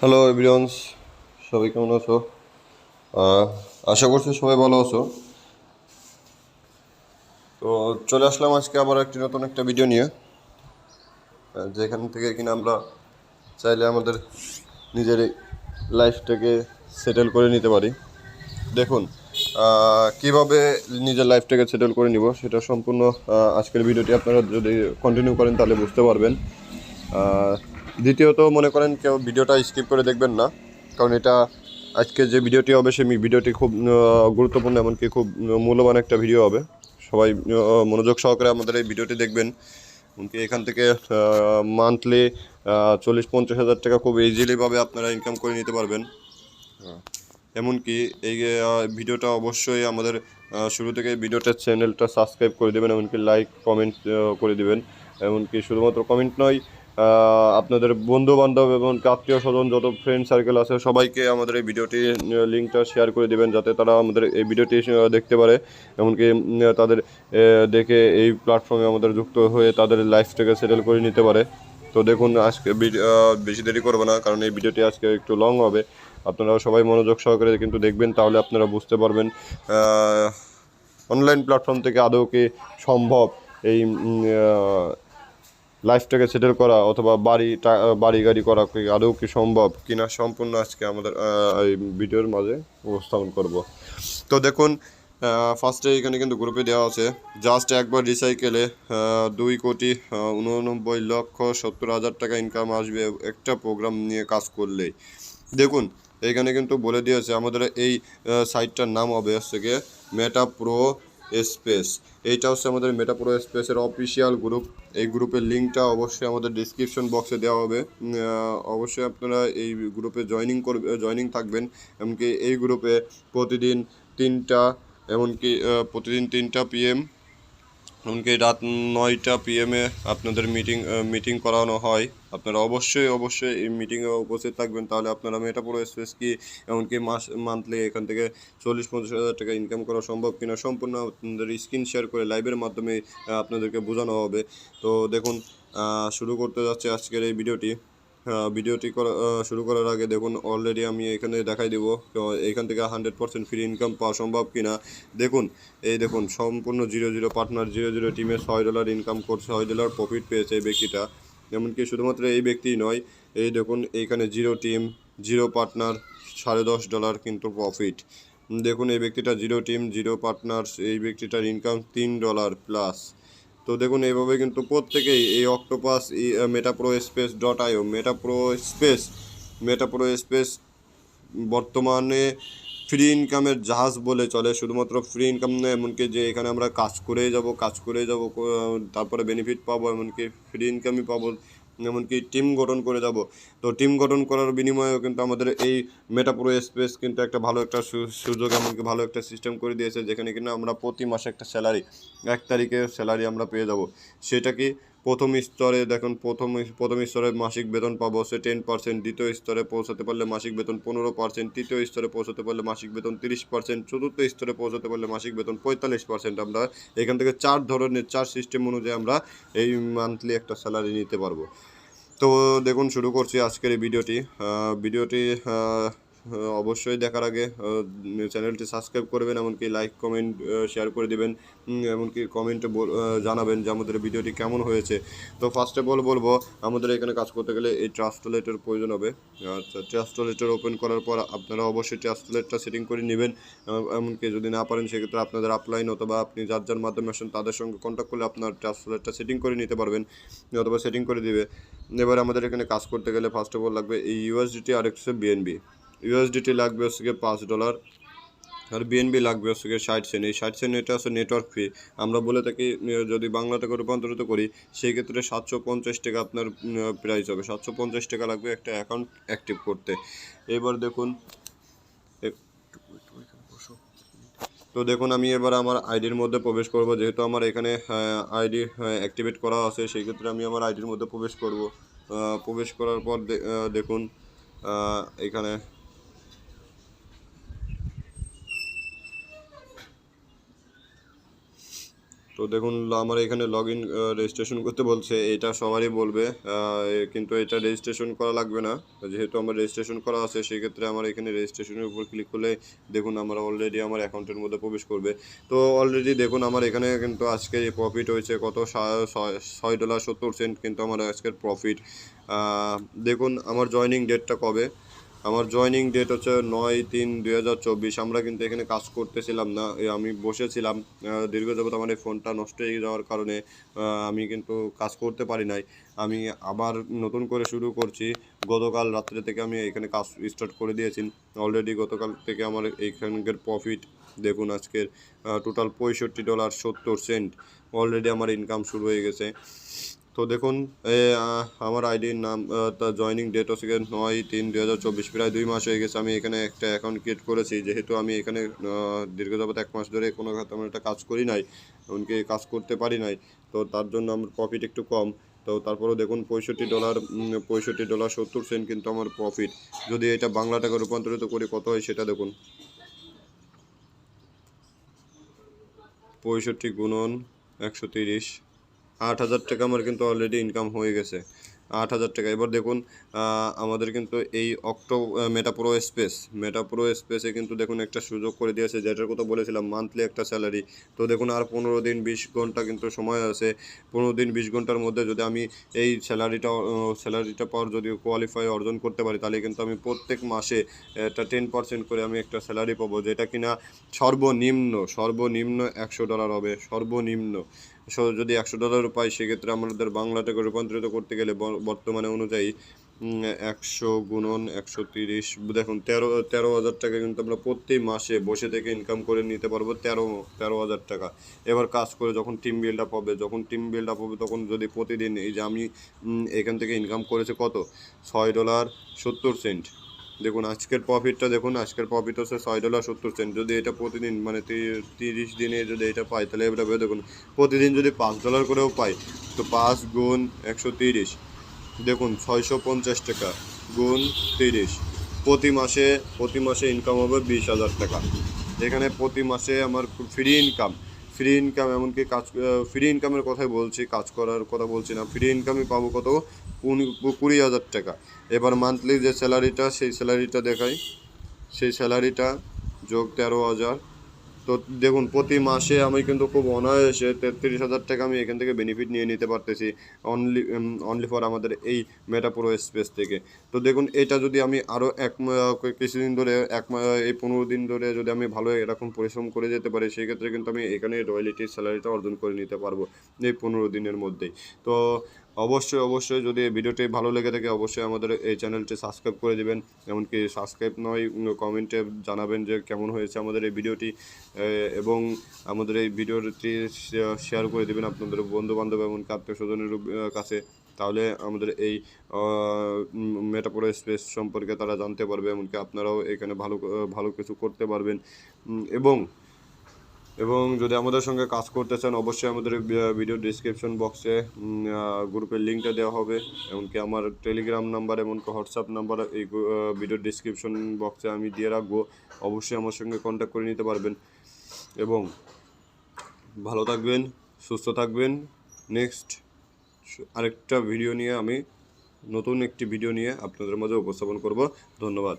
Hello everyone's সবাই কেমন আছো? আশা করছি সবাই ভালো আছো। তো চলে আসলাম আজকে আবার একটি নতুন একটা ভিডিও নিয়ে। যেখান থেকে কিনা আমরা চাইলে আমাদের নিজের লাইফটাকে সেটেল করে নিতে পারি। দেখুন কীভাবে নিজের লাইফটাকে সেটেল করে নিব সেটা সম্পূর্ণ আজকের ভিডিওটি আপনারা যদি কন্টিনিউ করেন তাহলে বুঝতে পারবেন। দ্বিতীয়ত মনে করেন কেউ ভিডিওটা স্কিপ করে দেখবেন না, কারণ এটা আজকে যে ভিডিওটি হবে সেই ভিডিওটি খুব গুরুত্বপূর্ণ এমনকি খুব মূল্যবান একটা ভিডিও হবে। সবাই মনোযোগ সহকারে আমাদের এই ভিডিওটি দেখবেন। এমনকি এখান থেকে মান্থলি চল্লিশ পঞ্চাশ হাজার টাকা খুব ইজিলিভাবে আপনারা ইনকাম করে নিতে পারবেন। এমনকি এই ভিডিওটা অবশ্যই আমাদের শুরু থেকে ভিডিওটার চ্যানেলটা সাবস্ক্রাইব করে দেবেন, এমনকি লাইক কমেন্ট করে দেবেন। এমনকি শুধুমাত্র কমেন্ট নয় আপনাদের বন্ধু বান্ধব এবং আত্মীয় স্বজন যত ফ্রেন্ড সার্কেল আছে, সবাইকে আমাদের এই ভিডিওটি লিঙ্কটা শেয়ার করে দেবেন যাতে তারা আমাদের এই ভিডিওটি দেখতে পারে। এমনকি তাদের দেখে এই প্ল্যাটফর্মে আমাদের যুক্ত হয়ে তাদের লাইফটাকে সেটেল করে নিতে পারে। তো দেখুন, আজকে বেশি দেরি করব না, কারণ এই ভিডিওটি আজকে একটু লং হবে। আপনারা সবাই মনোযোগ সহকারে কিন্তু দেখবেন, তাহলে আপনারা বুঝতে পারবেন অনলাইন প্ল্যাটফর্ম থেকে আদৌ কি সম্ভব এই লাইফটাকে সেটেল করা অথবা বাড়ি বাড়ি গাড়ি করা কি আদৌ কি সম্ভব কিনা সম্পূর্ণ আজকে আমাদের এই ভিডিওর মাঝে উপস্থাপন করব। তো দেখুন ফার্স্টে এখানে কিন্তু গ্রুপে দেওয়া আছে জাস্ট একবার রিসাইকেলে দুই কোটি উননব্বই লক্ষ সত্তর হাজার টাকা ইনকাম আসবে একটা প্রোগ্রাম নিয়ে কাজ করলেই। দেখুন, এখানে কিন্তু বলে দিয়েছে আমাদের এই সাইটটার নাম হবে হচ্ছে গিয়ে মেটা প্রো স্পেস। এইটা হচ্ছে আমাদের মেটাপ্রো স্পেসের অফিসিয়াল গ্রুপ এই গ্রুপের লিঙ্কটা অবশ্যই আমাদের ডিসক্রিপশন বক্সে দেওয়া হবে। অবশ্যই আপনারা এই গ্রুপে জয়নিং করবে জয়নিং থাকবেন। এমনকি এই গ্রুপে প্রতিদিন তিনটা, এমনকি প্রতিদিন তিনটা পিএম এমনকি রাত নয়টা পিএমে আপনাদের মিটিং মিটিং করানো হয়। আপনারা অবশ্যই অবশ্যই এই মিটিংয়ে উপস্থিত থাকবেন। তাহলে আপনারা মেটা পুরো স্পেস কি, এমনকি মাস মান্থলি এখান থেকে চল্লিশ, পঞ্চাশ হাজার টাকা ইনকাম করা সম্ভব কিনা, সম্পূর্ণ আপনাদের স্ক্রিন শেয়ার করে লাইভের মাধ্যমে আপনাদেরকে বোঝানো হবে। তো দেখুন শুরু করতে যাচ্ছে আজকের এই ভিডিওটি ভিডিওটি করা শুরু করার আগে দেখুন অলরেডি আমি এখানে দেখাই দেবো এখান থেকে হান্ড্রেড পার্সেন্ট ফ্রি ইনকাম পাওয়া সম্ভব কিনা। দেখুন, এই দেখুন, সম্পূর্ণ zero zero partner zero zero টিমে ছয় ডলার ইনকাম করছে, ছয় ডলার প্রফিট পেয়েছে এই ব্যক্তিটা। এমনকি শুধুমাত্র এই ব্যক্তিই নয়, এই দেখুন এইখানে জিরো টিম জিরো পার্টনার সাড়ে দশ ডলার কিন্তু প্রফিট দেখুন, এই ব্যক্তিটা জিরো টিম জিরো পার্টনার এই ব্যক্তিটার ইনকাম তিন ডলার প্লাস তো দেখুন, এইভাবে কিন্তু প্রত্যেকেই এই অক্টোপাস ই metapro space dot io metapro space metapro space বর্তমানে ফ্রি ইনকামের জাহাজ বলে চলে। শুধুমাত্র ফ্রি ইনকাম নয় এমনকি যে এখানে আমরা কাজ করে যাব, কাজ করে যাব তারপরে বেনিফিট পাবো, এমনকি ফ্রি ইনকামই পাবো। এমনকি টিম গঠন করে যাব। তো টিম গঠন করার বিনিময়েও কিন্তু আমাদের এই মেটাপুরো স্পেস কিন্তু একটা ভালো একটা সুযোগ এমনকি ভালো একটা সিস্টেম করে দিয়েছে, যেখানে কিনা আমরা প্রতি মাসে একটা স্যালারি এক তারিখে স্যালারি আমরা পেয়ে যাব। সেটা কি প্রথম স্তরে দেখুন, প্রথম প্রথম স্তরে মাসিক বেতন পাবো, সে টেন পার্সেন্ট দ্বিতীয় স্তরে পৌঁছাতে পারলে মাসিক বেতন পনেরো পার্সেন্ট তৃতীয় স্তরে পৌঁছাতে পারলে মাসিক বেতন তিরিশ পার্সেন্ট চতুর্থ স্তরে পৌঁছাতে পারলে মাসিক বেতন পঁয়তাল্লিশ পার্সেন্ট আমরা এখান থেকে চার ধরনের, চার সিস্টেম অনুযায়ী আমরা এই মান্থলি একটা স্যালারি নিতে পারব। তো দেখুন, শুরু করছি আজকের এই ভিডিওটি। ভিডিওটি অবশ্যই দেখার আগে আহ, চ্যানেলটি সাবস্ক্রাইব করবেন এমনকি লাইক কমেন্ট শেয়ার করে দেবেন এমনকি কমেন্টে জানাবেন যে আমাদের ভিডিওটি কেমন হয়েছে। তো ফার্স্ট অল বলব আমাদের এখানে কাজ করতে গেলে এই ট্রাস্টলেটের প্রয়োজন হবে। আচ্ছা ট্রাস্টলেটের ওপেন করার পর আপনারা অবশ্যই ট্রাস্টলেটটা সেটিং করে নেবেন। এমনকি যদি না পারেন সেক্ষেত্রে আপনাদের আপলাইন অথবা আপনি যার যার মাধ্যমে আসেন তাদের সঙ্গে কন্ট্যাক্ট করলে আপনার ট্রান্সলেটটা সেটিং করে নিতে পারবেন অথবা সেটিং করে দিবে। এবার আমাদের এখানে কাজ করতে গেলে ফার্স্ট অফ অল লাগবে এই ইউএসডিটি আর হচ্ছে বিএনবি ইউএসডিটি লাগবে হচ্ছে পাঁচ ডলার আর বিএনবি লাগবে হচ্ছে ষাট সেন্ট। এই ষাট সেন্ট এটা হচ্ছে নেটওয়ার্ক ফি আমরা বলে থাকি যদি বাংলা টাকা রূপান্তরিত করি, সেই ক্ষেত্রে সাতশো পঞ্চাশ টাকা আপনার প্রাইস হবে। সাতশো পঞ্চাশ টাকা লাগবে একটা অ্যাকাউন্ট অ্যাক্টিভ করতে। এবার দেখুন তো দেখুন, আমি এবার আমার আইডির মধ্যে প্রবেশ করব। যেহেতু আমার এখানে আইডি অ্যাক্টিভেট করা আছে, সেই ক্ষেত্রে আমি আমার আইডির মধ্যে প্রবেশ করব। প্রবেশ করার পর দেখুন এখানে তো দেখুন, আমার এখানে লগ ইন রেজিস্ট্রেশন করতে বলছে, এটা সবারই বলবে কিন্তু এটা রেজিস্ট্রেশন করা লাগবে না। যেহেতু আমার রেজিস্ট্রেশন করা আছে, সেক্ষেত্রে আমার এখানে রেজিস্ট্রেশনের উপর ক্লিক করলে দেখুন, আমার অলরেডি আমার অ্যাকাউন্টের মধ্যে প্রবেশ করবে। তো অলরেডি দেখুন, আমার এখানে কিন্তু আজকে যে প্রফিট হয়েছে কত ছয় ডলার সত্তর সেন্ট কিন্তু আমার আজকের প্রফিট দেখুন, আমার জয়নিং ডেটটা কবে? আমার জয়নিং ডেট হচ্ছে নয় তিন দুই আমরা কিন্তু এখানে কাজ করতেছিলাম না আমি বসেছিলাম দীর্ঘ যাবত আমার এই ফোনটা নষ্ট হয়ে যাওয়ার কারণে আমি কিন্তু কাজ করতে পারি নাই। আমি আবার নতুন করে শুরু করছি। গতকাল রাত্রে থেকে আমি এখানে কাজ স্টার্ট করে দিয়েছি। অলরেডি গতকাল থেকে আমার এইখানকার প্রফিট দেখুন আজকের টোটাল পঁয়ষট্টি ডলার সত্তর সেন্ট অলরেডি আমার ইনকাম শুরু হয়ে গেছে। তো দেখুন আমার আইডির নাম তার জয়নিং ডেট হচ্ছে নয় তিন দুই হাজার চব্বিশ, প্রায় দুই মাস হয়ে গেছে আমি এখানে একটা অ্যাকাউন্ট ক্রিয়েট করেছি। যেহেতু আমি এখানে দীর্ঘ যাবত এক মাস ধরে কোনো তেমন একটা কাজ করি নাই, এমনকি কাজ করতে পারি নাই, তো তার জন্য আমার প্রফিট একটু কম। তো তারপরেও দেখুন, পঁয়ষট্টি ডলার পঁয়ষট্টি ডলার সত্তর সেন্ট কিন্তু আমার প্রফিট যদি এটা বাংলা টাকা রূপান্তরিত করে, কত হয় সেটা দেখুন। পঁয়ষট্টি গুণন একশো তিরিশ আট হাজার টাকা আমার কিন্তু অলরেডি ইনকাম হয়ে গেছে। আট হাজার টাকা। এবার দেখুন আমাদের কিন্তু এই অক্টো মেটাপ্রো স্পেস মেটাপ্রো স্পেসে কিন্তু দেখুন একটা সুযোগ করে দিয়েছে, যেটার কথা বলেছিলাম মান্থলি একটা স্যালারি তো দেখুন, আর পনেরো দিন বিশ ঘণ্টা কিন্তু সময় আছে। পনেরো দিন বিশ ঘণ্টার মধ্যে যদি আমি এই স্যালারিটা স্যালারিটা পাওয়ার যদি কোয়ালিফাই অর্জন করতে পারি, তাহলে কিন্তু আমি প্রত্যেক মাসে একটা টেন পার্সেন্ট করে আমি একটা স্যালারি পাবো, যেটা কিনা সর্বনিম্ন সর্বনিম্ন একশো ডলার হবে, সর্বনিম্ন। যদি একশো ডলার পাই, সেক্ষেত্রে আমাদের বাংলা টাকা রূপান্তরিত করতে গেলে বর্তমানে অনুযায়ী একশো গুণন একশো তিরিশ। দেখুন, তেরো তেরো হাজার টাকা কিন্তু আমরা প্রতি মাসে বসে থেকে ইনকাম করে নিতে পারব তেরো তেরো হাজার টাকা। এবার কাজ করে যখন টিম বিল্ড আপ হবে, যখন টিম বিল্ড আপ হবে তখন যদি প্রতিদিন এই যে আমি এখান থেকে ইনকাম করেছে কত? ছয় ডলার সত্তর সেন্ট দেখুন, আজকের প্রফিটটা দেখুন, আজকের প্রফিট হচ্ছে ছয় ডলার সত্তর সেন্ট যদি এটা প্রতিদিন মানে তিরিশ দিনে যদি এটা পাই, তাহলে এটা দেখুন, প্রতিদিন যদি পাঁচ ডলার করেও পাই, তো পাঁচ গুণ একশো তিরিশ। দেখুন, ছয়শো পঞ্চাশ টাকা গুণ তিরিশ। প্রতি মাসে প্রতি মাসে ইনকাম হবে বিশ হাজার টাকা। এখানে প্রতি মাসে আমার ফ্রি ইনকাম ফ্রি ইনকাম এমনকি কাজ ফ্রি ইনকামের কথাই বলছি, কাজ করার কথা বলছি না। ফ্রি ইনকামই পাবো কত? কুড়ি- হাজার টাকা। এবার মান্থলি যে স্যালারিটা সেই স্যালারিটা দেখাই। সেই স্যালারিটা যোগ তেরো হাজার। তো দেখুন, প্রতি মাসে আমি কিন্তু খুব অনায়াসে তেত্রিশ হাজার টাকা আমি এখান থেকে বেনিফিট নিয়ে নিতে পারতেছি অনলি অনলি ফর আমাদের এই মেটাপ্রো স্পেস থেকে। তো দেখুন, এটা যদি আমি আরও এক কিছুদিন ধরে, এক এই পনেরো দিন ধরে যদি আমি ভালো এরকম পরিশ্রম করে যেতে পারি, সেই ক্ষেত্রে কিন্তু আমি এখানে রয়্যালিটির স্যালারিটা অর্জন করে নিতে পারব এই পনেরো দিনের মধ্যেই। তো অবশ্যই অবশ্যই। যদি ভিডিওটি ভালো লেগে থাকে, অবশ্যই আমাদের এই চ্যানেলটি সাবস্ক্রাইব করে দেবেন। এমনকি সাবস্ক্রাইব নয় কমেন্টে জানাবেন যে কেমন হয়েছে আমাদের এই ভিডিওটি। এবং আমাদের এই ভিডিওটি শেয়ার করে দেবেন আপনাদের বন্ধু বান্ধব এমনকি আত্মীয় স্বজনের কাছে। তাহলে আমাদের এই মেটাপোরা স্পেস সম্পর্কে তারা জানতে পারবে, এমনকি আপনারাও এখানে ভালো ভালো কিছু করতে পারবেন। এবং এবং যদি আমাদের সঙ্গে কাজ করতে চান, অবশ্যই আমাদের ভিডিও ডিসক্রিপশন বক্সে গ্রুপের লিঙ্কটা দেওয়া হবে। এমনকি আমার টেলিগ্রাম নাম্বার এমনকি হোয়াটসঅ্যাপ নাম্বার এই ভিডিও ডিসক্রিপশন বক্সে আমি দিয়ে রাখব। অবশ্যই আমার সঙ্গে কন্ট্যাক্ট করে নিতে পারবেন। এবং ভালো থাকবেন, সুস্থ থাকবেন। নেক্সট আরেকটা ভিডিও নিয়ে আমি নতুন একটি ভিডিও নিয়ে আপনাদের মাঝে উপস্থাপন করব। ধন্যবাদ।